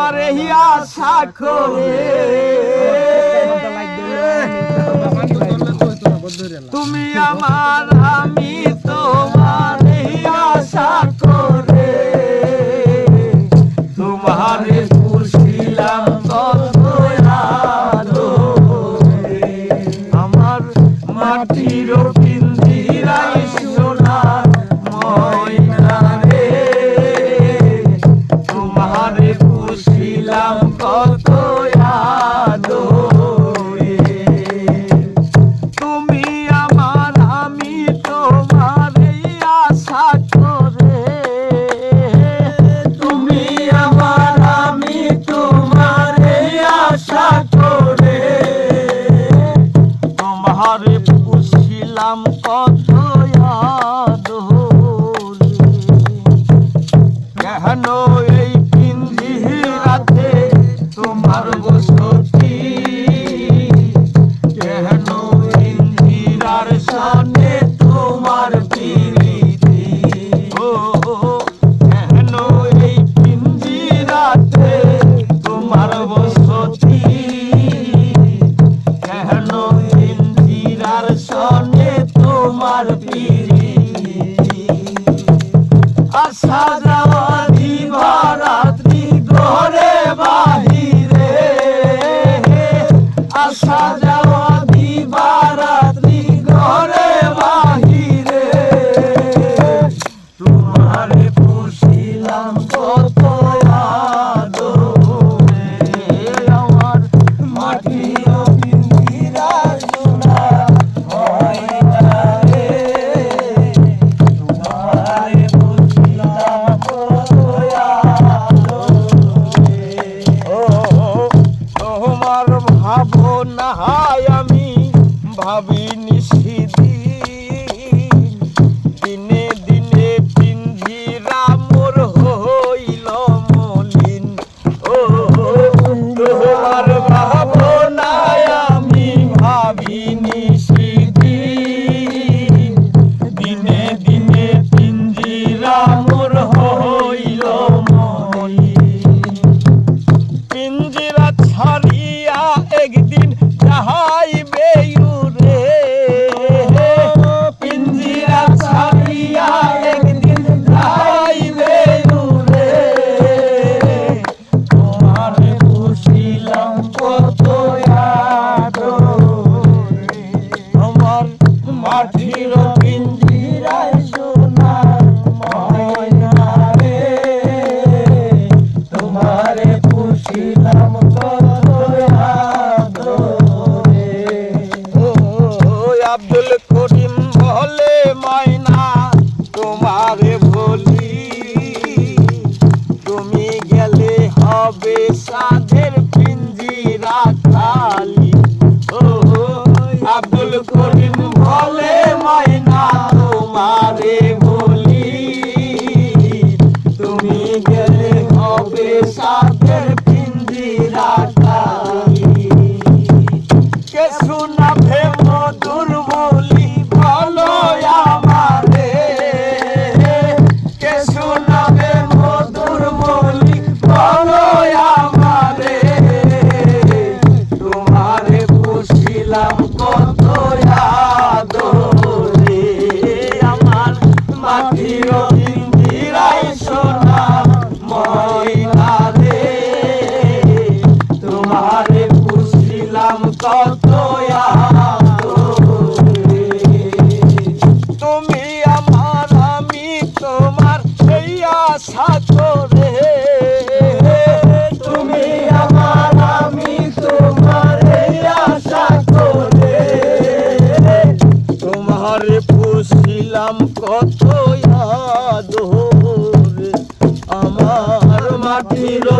আমার এই আশা করে। তুমি আমার আমি আমার পিড়ি আশা যাওয়া দিবা রাত্রি গ্রহণে বাহিরে। আশা Love. i don't Kilo